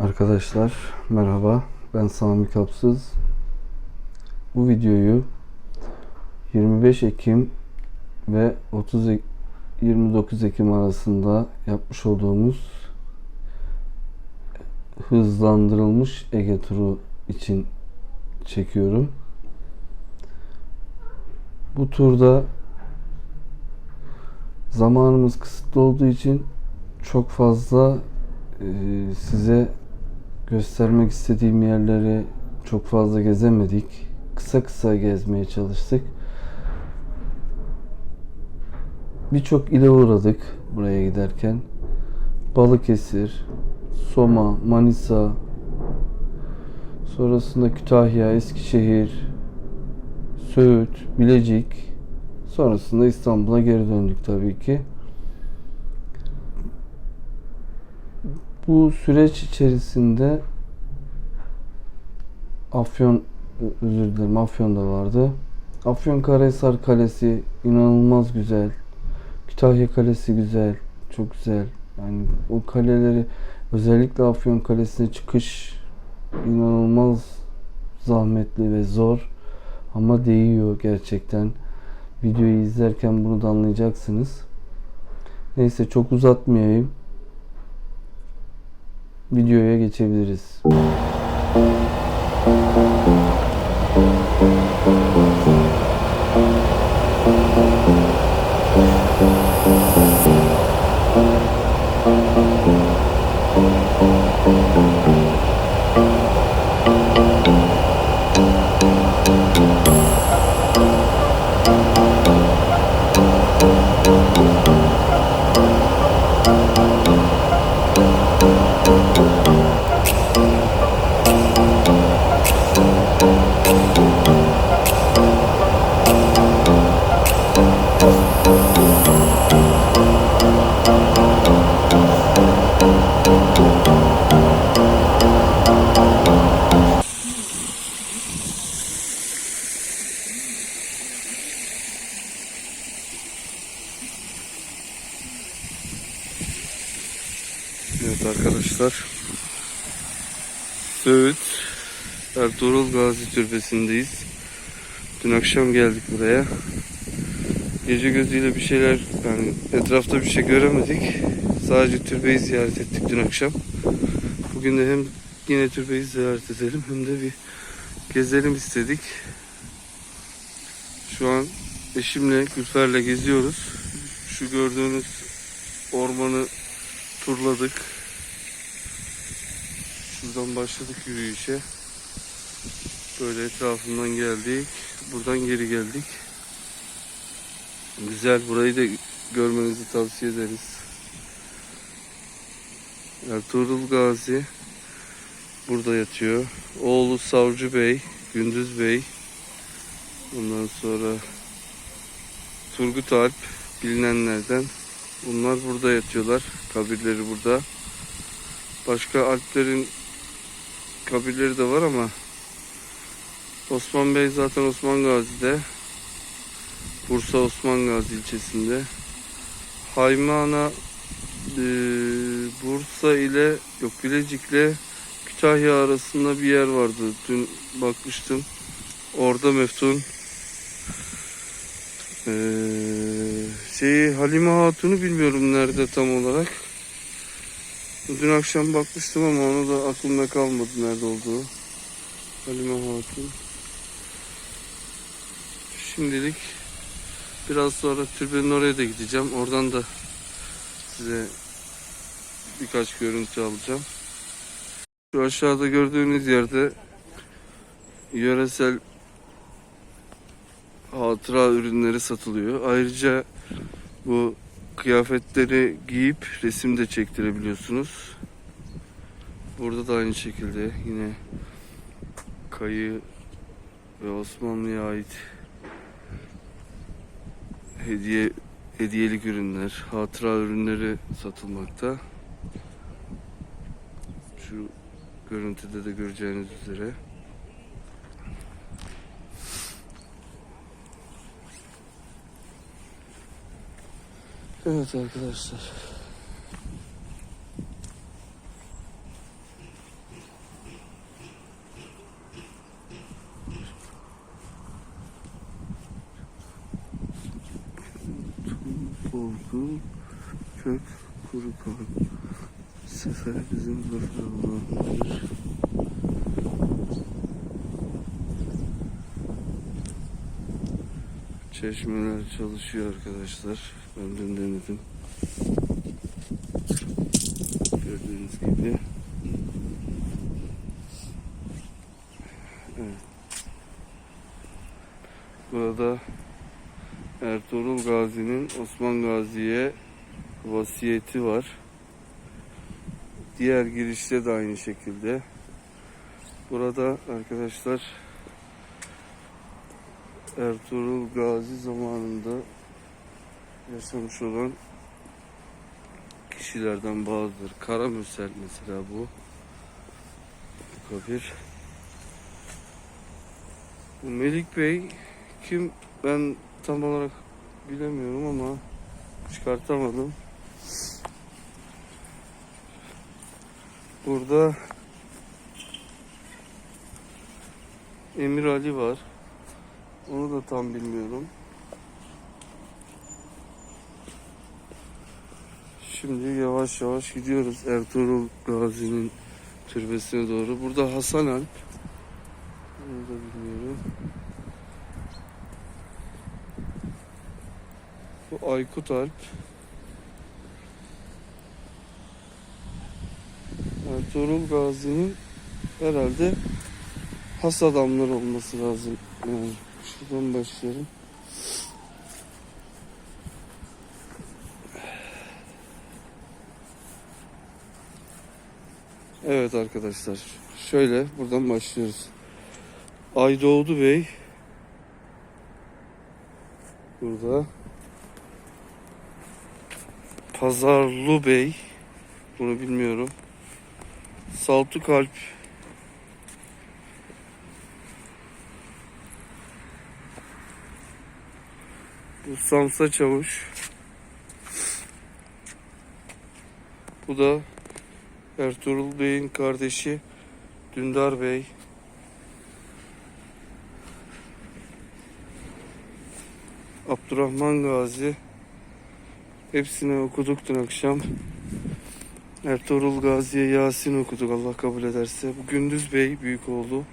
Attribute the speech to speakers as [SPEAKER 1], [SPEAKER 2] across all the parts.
[SPEAKER 1] Arkadaşlar merhaba ben Sami Kapsız. Bu videoyu 25 Ekim ve 30 Ek- 29 Ekim arasında yapmış olduğumuz hızlandırılmış Ege turu için çekiyorum. Bu turda zamanımız kısıtlı olduğu için çok fazla e, size göstermek istediğim yerleri çok fazla gezemedik. Kısa kısa gezmeye çalıştık. Birçok ile uğradık buraya giderken. Balıkesir, Soma, Manisa, sonrasında Kütahya, Eskişehir, Söğüt, Bilecik, sonrasında İstanbul'a geri döndük tabii ki. Bu süreç içerisinde Afyon özür dilerim Afyon da vardı. Afyon Karahisar Kalesi inanılmaz güzel. Kütahya Kalesi güzel. Çok güzel. Yani o kaleleri özellikle Afyon Kalesi'ne çıkış inanılmaz zahmetli ve zor. Ama değiyor gerçekten. Videoyu izlerken bunu da anlayacaksınız. Neyse çok uzatmayayım. Videoya geçebiliriz. Ertuğrul Gazi Türbesi'ndeyiz. Dün akşam geldik buraya. Gece gözüyle bir şeyler yani etrafta bir şey göremedik. Sadece türbeyi ziyaret ettik dün akşam. Bugün de hem yine türbeyi ziyaret edelim hem de bir gezelim istedik. Şu an eşimle Gülfer'le geziyoruz. Şu gördüğünüz ormanı turladık. Şuradan başladık yürüyüşe. Böyle etrafından geldik. Buradan geri geldik. Güzel. Burayı da görmenizi tavsiye ederiz. Ertuğrul Gazi burada yatıyor. Oğlu Savcı Bey, Gündüz Bey. Ondan sonra Turgut Alp bilinenlerden. Bunlar burada yatıyorlar. Kabirleri burada. Başka Alplerin kabirleri de var ama Osman Bey zaten Osman Gazi'de. Bursa Osman Gazi ilçesinde. Haymana e, Bursa ile yok Bilecik ile Kütahya arasında bir yer vardı. Dün bakmıştım. Orada Meftun ee, şeyi Halime Hatun'u bilmiyorum nerede tam olarak. Dün akşam bakmıştım ama onu da aklımda kalmadı nerede olduğu. Halime Hatun. Şimdilik biraz sonra türbenin oraya da gideceğim. Oradan da size birkaç görüntü alacağım. Şu aşağıda gördüğünüz yerde yöresel hatıra ürünleri satılıyor. Ayrıca bu kıyafetleri giyip resim de çektirebiliyorsunuz. Burada da aynı şekilde yine kayı ve Osmanlı'ya ait hediye hediyelik ürünler, hatıra ürünleri satılmakta. Şu görüntüde de göreceğiniz üzere. Evet arkadaşlar. Bozgun, kök, kuru kan. Sefer bizim zafer Çeşmeler çalışıyor arkadaşlar. Ben dün denedim. Gördüğünüz gibi. Evet. Burada Ertuğrul Gazi'nin Osman Gazi'ye vasiyeti var. Diğer girişte de aynı şekilde. Burada arkadaşlar Ertuğrul Gazi zamanında yaşamış olan kişilerden bazıları. Karamürsel mesela bu. Bu kabir. Bu Melik Bey kim ben tam olarak bilemiyorum ama çıkartamadım. Burada Emir Ali var. Onu da tam bilmiyorum. Şimdi yavaş yavaş gidiyoruz Ertuğrul Gazi'nin türbesine doğru. Burada Hasan Alp. Onu da bilmiyorum. Bu Aykut Alp. Ertuğrul Gazi'nin herhalde has adamları olması lazım. Yani şuradan başlayalım. Evet arkadaşlar. Şöyle buradan başlıyoruz. Aydoğdu Bey burada. Pazarlı Bey bunu bilmiyorum. Saltuk Kalp Bu Samsa Çavuş. Bu da Ertuğrul Bey'in kardeşi Dündar Bey. Abdurrahman Gazi. Hepsini okuduk dün akşam. Ertuğrul Gazi'ye Yasin okuduk Allah kabul ederse. Bu Gündüz Bey büyük oğlu.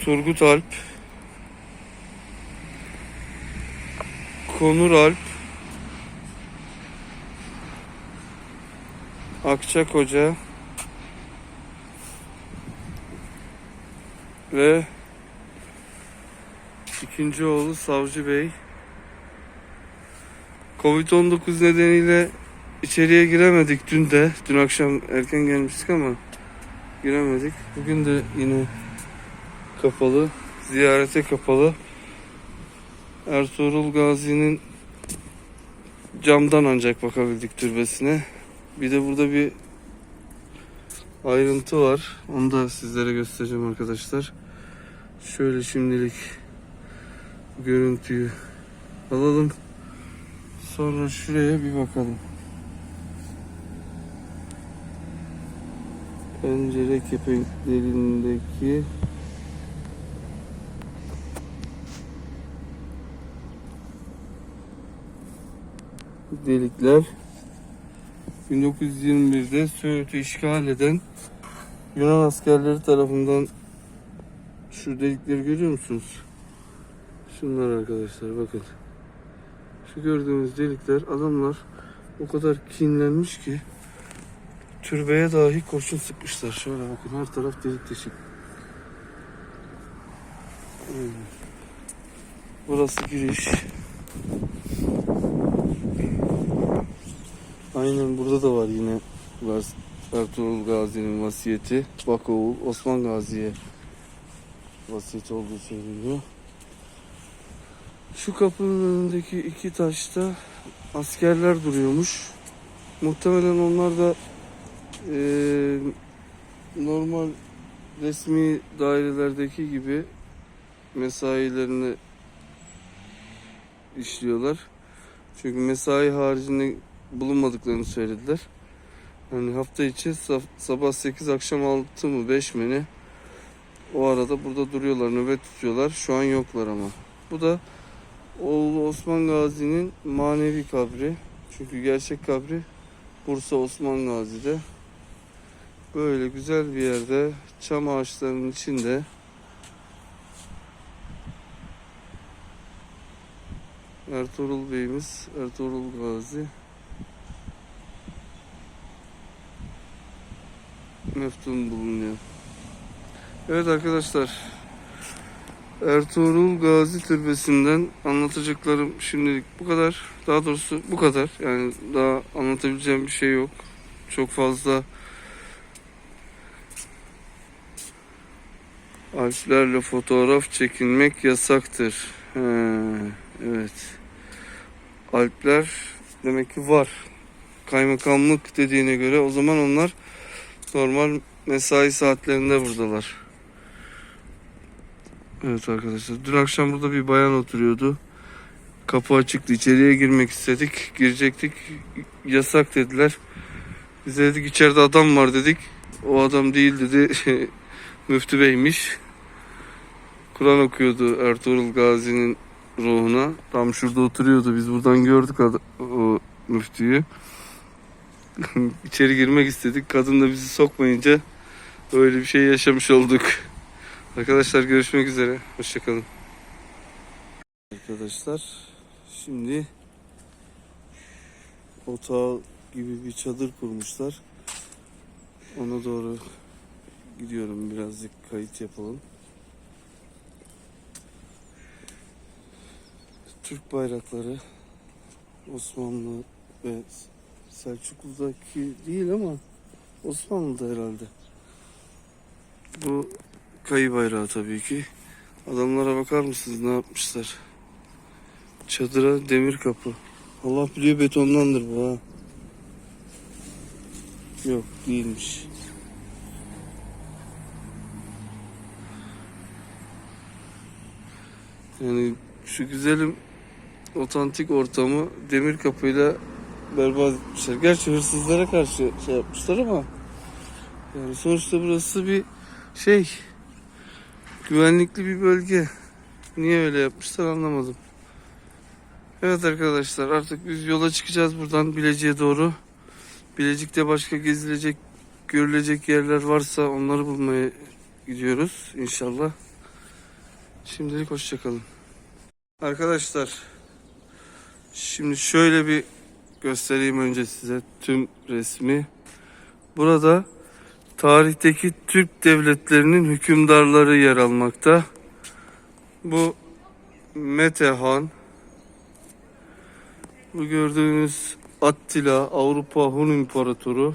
[SPEAKER 1] Turgut Alp. Konur Alp. Akçak Hoca. Ve ikinci oğlu Savcı Bey. Covid-19 nedeniyle içeriye giremedik dün de. Dün akşam erken gelmiştik ama giremedik. Bugün de yine kapalı. Ziyarete kapalı. Ertuğrul Gazi'nin camdan ancak bakabildik türbesine. Bir de burada bir ayrıntı var. Onu da sizlere göstereceğim arkadaşlar. Şöyle şimdilik görüntüyü alalım. Sonra şuraya bir bakalım. Pencere kepenklerindeki delikler 1921'de Söğüt'ü işgal eden Yunan askerleri tarafından şu delikleri görüyor musunuz? Şunlar arkadaşlar bakın. Şu gördüğünüz delikler adamlar o kadar kinlenmiş ki türbeye dahi kurşun sıkmışlar. Şöyle bakın her taraf delik deşik. Burası giriş. Aynen burada da var yine Ertuğrul Gazi'nin vasiyeti. Bak oğul Osman Gazi'ye vasiyet olduğu söyleniyor. Şu kapının önündeki iki taşta askerler duruyormuş. Muhtemelen onlar da eee, normal resmi dairelerdeki gibi mesailerini işliyorlar. Çünkü mesai haricinde bulunmadıklarını söylediler. Yani hafta içi sabah 8 akşam 6 mı 5 mi ne O arada burada duruyorlar, nöbet tutuyorlar. Şu an yoklar ama. Bu da oğlu Osman Gazi'nin manevi kabri. Çünkü gerçek kabri Bursa Osman Gazi'de. Böyle güzel bir yerde çam ağaçlarının içinde Ertuğrul Bey'imiz Ertuğrul Gazi meftun bulunuyor. Evet arkadaşlar Ertuğrul Gazi Türbesi'nden anlatacaklarım şimdilik bu kadar. Daha doğrusu bu kadar. Yani daha anlatabileceğim bir şey yok. Çok fazla Alplerle fotoğraf çekinmek yasaktır. He, evet. Alpler demek ki var. Kaymakamlık dediğine göre o zaman onlar normal mesai saatlerinde buradalar. Evet arkadaşlar. Dün akşam burada bir bayan oturuyordu. Kapı açıktı. İçeriye girmek istedik. Girecektik. Yasak dediler. Biz de dedik içeride adam var dedik. O adam değil dedi. Müftü Bey'miş. Kur'an okuyordu Ertuğrul Gazi'nin ruhuna. Tam şurada oturuyordu. Biz buradan gördük o müftüyü. İçeri girmek istedik. Kadın da bizi sokmayınca öyle bir şey yaşamış olduk. Arkadaşlar görüşmek üzere. Hoşçakalın. Arkadaşlar şimdi otağı gibi bir çadır kurmuşlar. Ona doğru gidiyorum. Birazcık kayıt yapalım. Türk bayrakları Osmanlı ve Selçuklu'daki değil ama Osmanlı'da herhalde. Bu kayı bayrağı tabii ki. Adamlara bakar mısınız ne yapmışlar? Çadıra demir kapı. Allah biliyor betondandır bu ha. Yok değilmiş. Yani şu güzelim otantik ortamı demir kapıyla berbat etmişler. Gerçi hırsızlara karşı şey yapmışlar ama yani sonuçta burası bir şey güvenlikli bir bölge. Niye öyle yapmışlar anlamadım. Evet arkadaşlar artık biz yola çıkacağız buradan Bilecik'e doğru. Bilecik'te başka gezilecek, görülecek yerler varsa onları bulmaya gidiyoruz inşallah. Şimdilik hoşçakalın. Arkadaşlar şimdi şöyle bir göstereyim önce size tüm resmi. Burada tarihteki Türk devletlerinin hükümdarları yer almakta. Bu Metehan, bu gördüğünüz Attila, Avrupa Hun İmparatoru,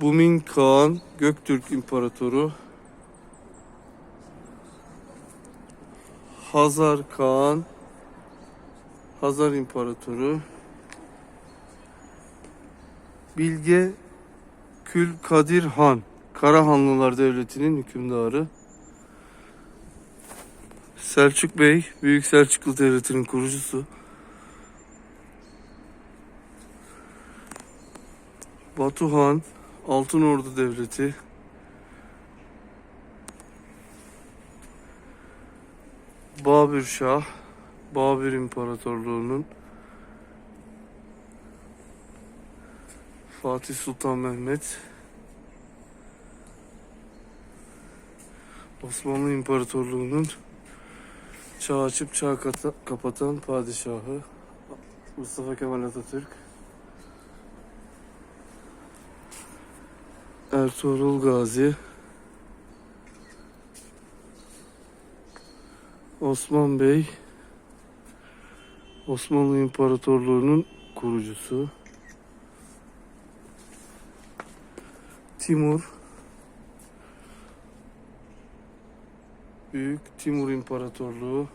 [SPEAKER 1] Bumin Kağan, Göktürk İmparatoru, Hazar Kağan, Hazar İmparatoru, Bilge Kül Kadir Han, Karahanlılar Devleti'nin hükümdarı. Selçuk Bey, Büyük Selçuklu Devleti'nin kurucusu. Batu Han, Altın Ordu Devleti. Babür Şah, Babür İmparatorluğu'nun Fatih Sultan Mehmet. Osmanlı İmparatorluğu'nun çağ açıp çağ kapatan padişahı Mustafa Kemal Atatürk. Ertuğrul Gazi. Osman Bey Osmanlı İmparatorluğu'nun kurucusu Timur. Büyük Timur İmparatorluğu.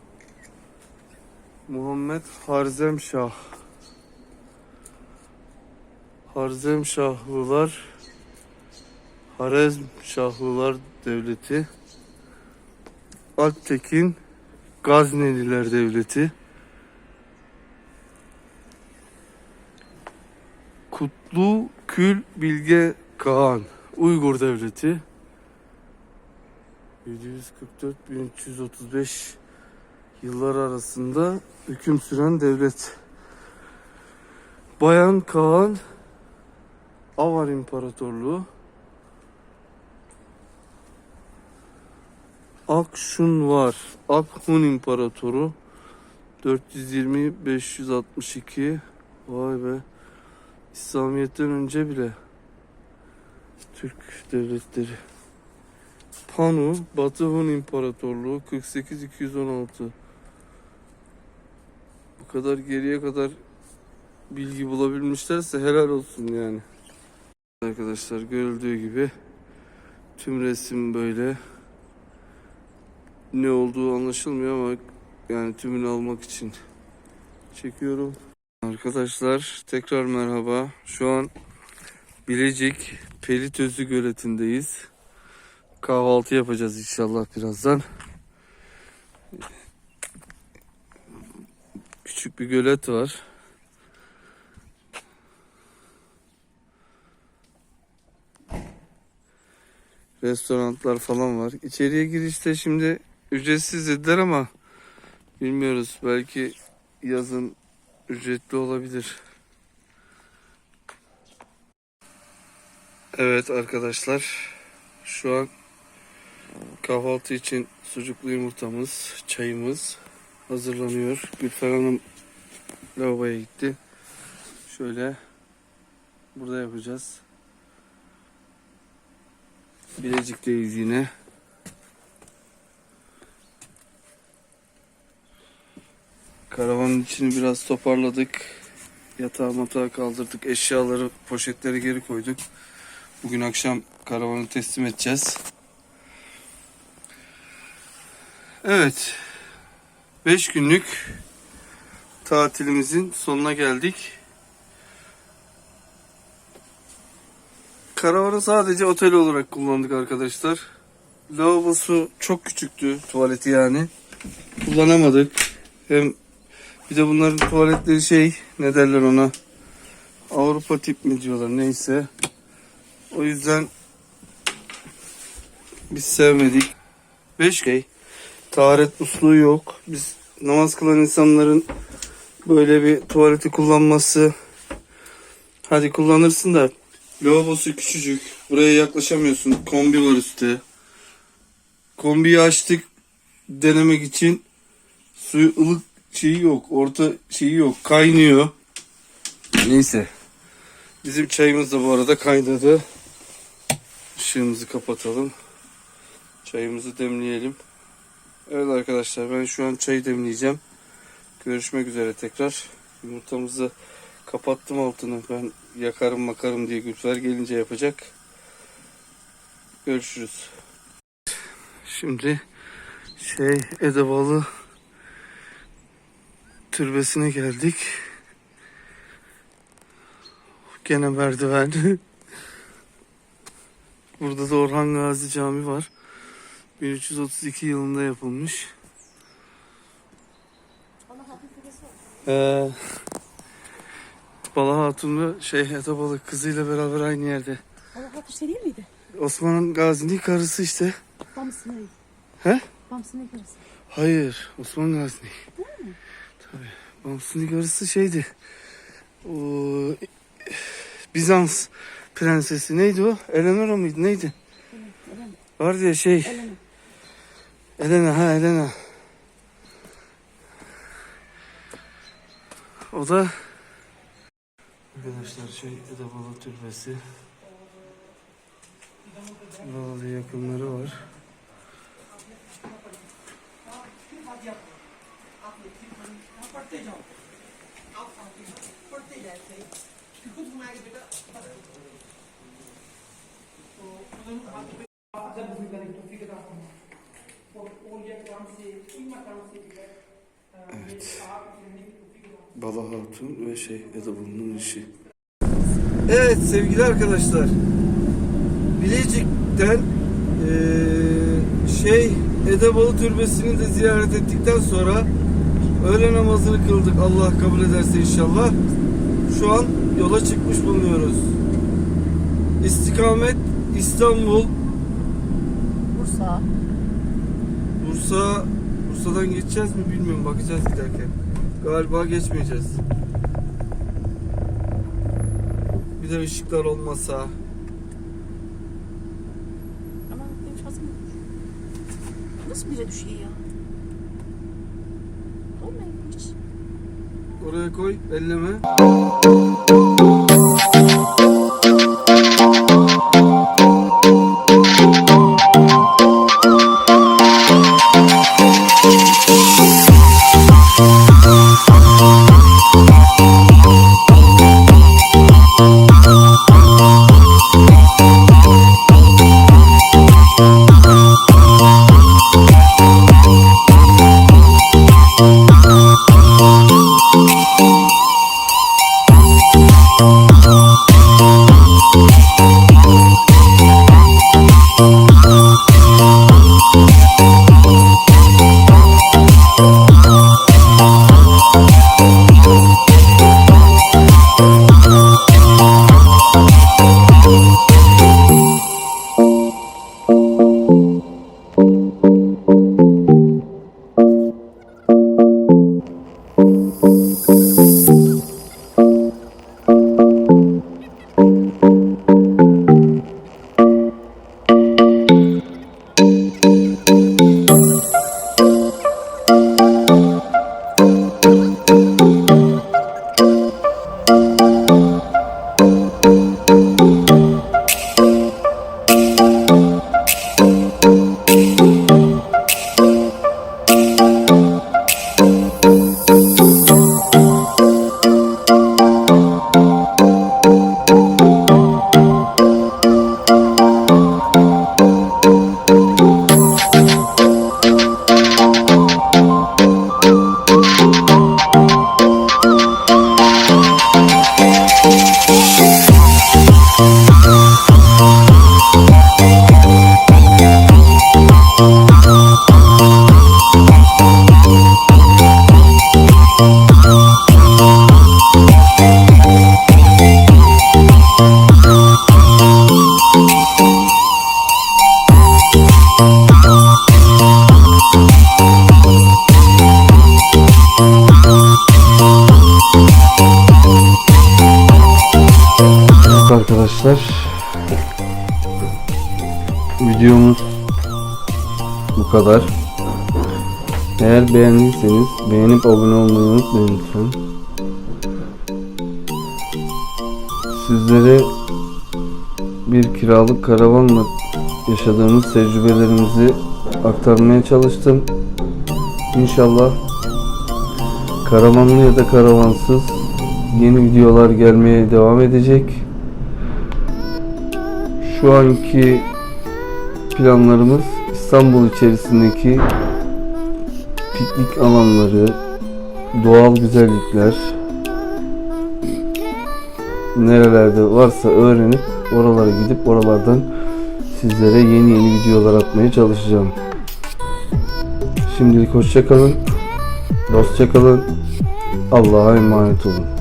[SPEAKER 1] Muhammed Harzemşah. Harzemşahlılar Harezm Şahlılar Devleti. Alptekin Gazneliler Devleti. Kutlu Kül Bilge Kağan Uygur Devleti 744-1335 yıllar arasında hüküm süren devlet. Bayan Kaan Avar İmparatorluğu Akşun var. Akhun İmparatoru 420-562 Vay be. İslamiyet'ten önce bile Türk devletleri. Panu, Batı Hun İmparatorluğu 48-216 Bu kadar geriye kadar bilgi bulabilmişlerse helal olsun yani. Arkadaşlar görüldüğü gibi tüm resim böyle ne olduğu anlaşılmıyor ama yani tümünü almak için çekiyorum. Arkadaşlar tekrar merhaba. Şu an Bilecik Pelitözü göletindeyiz. Kahvaltı yapacağız inşallah birazdan. Küçük bir gölet var. Restoranlar falan var. İçeriye girişte şimdi ücretsiz dediler ama bilmiyoruz. Belki yazın ücretli olabilir. Evet arkadaşlar. Şu an kahvaltı için sucuklu yumurtamız, çayımız hazırlanıyor. Gülfer Hanım lavaboya gitti. Şöyle burada yapacağız. Bilecik'teyiz yine. Karavanın içini biraz toparladık. Yatağı matağı kaldırdık. Eşyaları, poşetleri geri koyduk. Bugün akşam karavanı teslim edeceğiz. Evet. 5 günlük tatilimizin sonuna geldik. Karavanı sadece otel olarak kullandık arkadaşlar. Lavabosu çok küçüktü tuvaleti yani. Kullanamadık. Hem bir de bunların tuvaletleri şey ne derler ona Avrupa tip mi diyorlar neyse. O yüzden biz sevmedik. 5 şey taharet musluğu yok. Biz namaz kılan insanların böyle bir tuvaleti kullanması hadi kullanırsın da lavabosu küçücük. Buraya yaklaşamıyorsun. Kombi var üstte. Kombiyi açtık denemek için suyu ılık şeyi yok. Orta şeyi yok. Kaynıyor. Neyse. Bizim çayımız da bu arada kaynadı. Işığımızı kapatalım. Çayımızı demleyelim. Evet arkadaşlar ben şu an çayı demleyeceğim. Görüşmek üzere tekrar. Yumurtamızı kapattım altını. Ben yakarım makarım diye Gülfer gelince yapacak. Görüşürüz. Şimdi şey Edebalı türbesine geldik. Gene merdiven. Burada da Orhan Gazi Camii var. 1332 yılında yapılmış. Ee, Bala Hatun'la şey Edebalı kızıyla beraber aynı yerde.
[SPEAKER 2] Allah hatır şey değil miydi?
[SPEAKER 1] Osman Gazi'nin karısı işte.
[SPEAKER 2] Bamsın'ı.
[SPEAKER 1] He?
[SPEAKER 2] Bamsın'ı karısı.
[SPEAKER 1] Hayır, Osman Gazi. Tabii. Bamsun'un karısı şeydi. O Bizans prensesi neydi o? Eleanor muydu? Neydi?
[SPEAKER 2] Elena.
[SPEAKER 1] Vardı ya şey.
[SPEAKER 2] Elena.
[SPEAKER 1] Elena ha Elena. O da Arkadaşlar şey Edebalı Türbesi. Da yakınları var. Evet. Bala Hatun ve şey Edebalı'nın işi. Evet sevgili arkadaşlar. Bilecik'ten eee, şey Edebalı Türbesi'ni de ziyaret ettikten sonra öğle namazını kıldık. Allah kabul ederse inşallah. Şu an yola çıkmış bulunuyoruz. İstikamet İstanbul,
[SPEAKER 2] Bursa.
[SPEAKER 1] Bursa Bursa'dan geçeceğiz mi bilmiyorum bakacağız giderken. Galiba geçmeyeceğiz. Bir de ışıklar olmasa.
[SPEAKER 2] Ama benim şansım yok. Nasıl bire düşüyor ya? Olmuyor hiç.
[SPEAKER 1] Oraya koy, elleme. Kadar. Eğer beğendiyseniz beğenip abone olmayı unutmayın lütfen. Sizlere bir kiralık karavanla yaşadığımız tecrübelerimizi aktarmaya çalıştım. İnşallah karavanlı ya da karavansız yeni videolar gelmeye devam edecek. Şu anki planlarımız İstanbul içerisindeki piknik alanları, doğal güzellikler nerelerde varsa öğrenip oralara gidip oralardan sizlere yeni yeni videolar atmaya çalışacağım. Şimdilik hoşça kalın. Dostça kalın. Allah'a emanet olun.